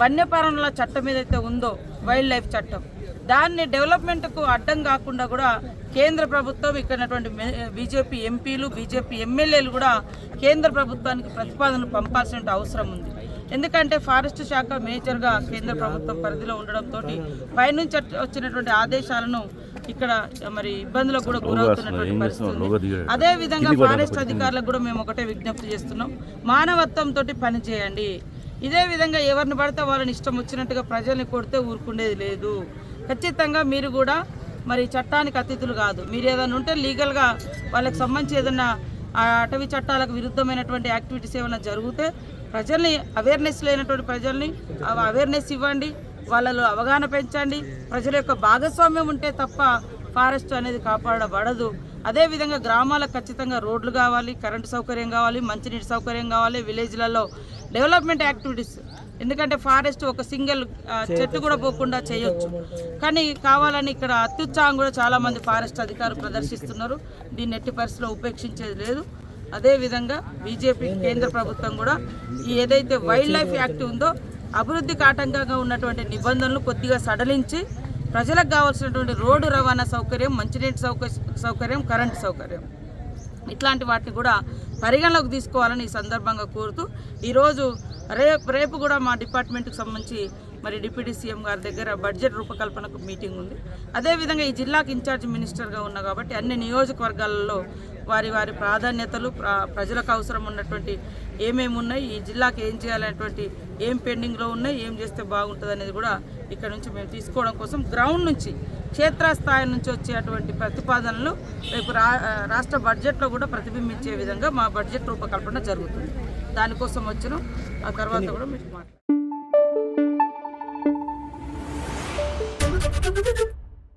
వన్యప్రాణుల చట్టం ఏదైతే ఉందో వైల్డ్ లైఫ్ చట్టం దాన్ని డెవలప్మెంట్కు అడ్డం కాకుండా కూడా కేంద్ర ప్రభుత్వం ఇక్కడ బీజేపీ ఎంపీలు బీజేపీ ఎమ్మెల్యేలు కూడా కేంద్ర ప్రభుత్వానికి ప్రతిపాదనలు పంపాల్సిన అవసరం ఉంది. ఎందుకంటే ఫారెస్ట్ శాఖ మేజర్గా కేంద్ర ప్రభుత్వం పరిధిలో ఉండడంతో పైనుంచి వచ్చినటువంటి ఆదేశాలను ఇక్కడ మరి ఇబ్బందులకు కూడా గురవుతున్నటువంటి పరిస్థితి. అదే విధంగా ఫారెస్ట్ అధికారులకు కూడా మేము ఒకటే విజ్ఞప్తి చేస్తున్నాం. మానవత్వంతో పని చేయండి. ఇదే విధంగా ఎవరిని పడితే వాళ్ళని ఇష్టం వచ్చినట్టుగా ప్రజల్ని కొడితే ఊరుకుండేది లేదు. ఖచ్చితంగా మీరు కూడా మరి చట్టానికి అతిథులు కాదు. మీరు ఏదైనా ఉంటే లీగల్గా వాళ్ళకి సంబంధించి ఏదైనా ఆ అటవీ చట్టాలకు విరుద్ధమైనటువంటి యాక్టివిటీస్ ఏమైనా జరిగితే ప్రజల్ని అవేర్నెస్ లేనటువంటి ప్రజల్ని అవేర్నెస్ ఇవ్వండి. వాళ్ళలో అవగాహన పెంచండి. ప్రజల యొక్క భాగస్వామ్యం ఉంటే తప్ప ఫారెస్ట్ అనేది కాపాడబడదు. అదేవిధంగా గ్రామాలకు ఖచ్చితంగా రోడ్లు కావాలి కరెంటు సౌకర్యం కావాలి మంచినీటి సౌకర్యం కావాలి విలేజ్లలో డెవలప్మెంట్ యాక్టివిటీస్. ఎందుకంటే ఫారెస్ట్ ఒక సింగిల్ చెట్టు కూడా పోకుండా చేయొచ్చు. కానీ కావాలని ఇక్కడ అత్యుత్సాహం కూడా చాలామంది ఫారెస్ట్ అధికారులు ప్రదర్శిస్తున్నారు. దీన్ని ఎట్టి పరిస్థితిలో ఉపేక్షించేది లేదు. అదేవిధంగా బీజేపీ కేంద్ర ప్రభుత్వం కూడా ఏదైతే వైల్డ్ లైఫ్ యాక్ట్ ఉందో అభివృద్ధికి ఆటంకంగా ఉన్నటువంటి నిబంధనలు కొద్దిగా సడలించి ప్రజలకు కావాల్సినటువంటి రోడ్డు రవాణా సౌకర్యం మంచినీటి సౌకర్యం సౌకర్యం కరెంటు సౌకర్యం. ఇట్లాంటి వాటిని కూడా పరిగణలోకి తీసుకోవాలని ఈ సందర్భంగా కోరుతూ ఈరోజు రేపు రేపు కూడా మా డిపార్ట్మెంట్కి సంబంధించి మరి డిప్యూటీ సీఎం గారి దగ్గర బడ్జెట్ రూపకల్పనకు మీటింగ్ ఉంది. అదేవిధంగా ఈ జిల్లాకి ఇన్ఛార్జ్ మినిస్టర్గా ఉన్నా కాబట్టి అన్ని నియోజకవర్గాలలో వారి వారి ప్రాధాన్యతలు ప్రజలకు అవసరం ఉన్నటువంటి ఏమేమి ఉన్నాయి ఈ జిల్లాకి ఏం చేయాలనేటువంటి ఏం పెండింగ్లో ఉన్నాయి ఏం చేస్తే బాగుంటుంది అనేది కూడా ఇక్కడ నుంచి మేము తీసుకోవడం కోసం గ్రౌండ్ నుంచి క్షేత్రస్థాయి నుంచి వచ్చేటువంటి ప్రతిపాదనలు రేపు రా రాష్ట్ర బడ్జెట్లో కూడా ప్రతిబింబించే విధంగా మా బడ్జెట్ రూపకల్పన జరుగుతుంది. దానికోసం వచ్చిన ఆ తర్వాత కూడా మీకు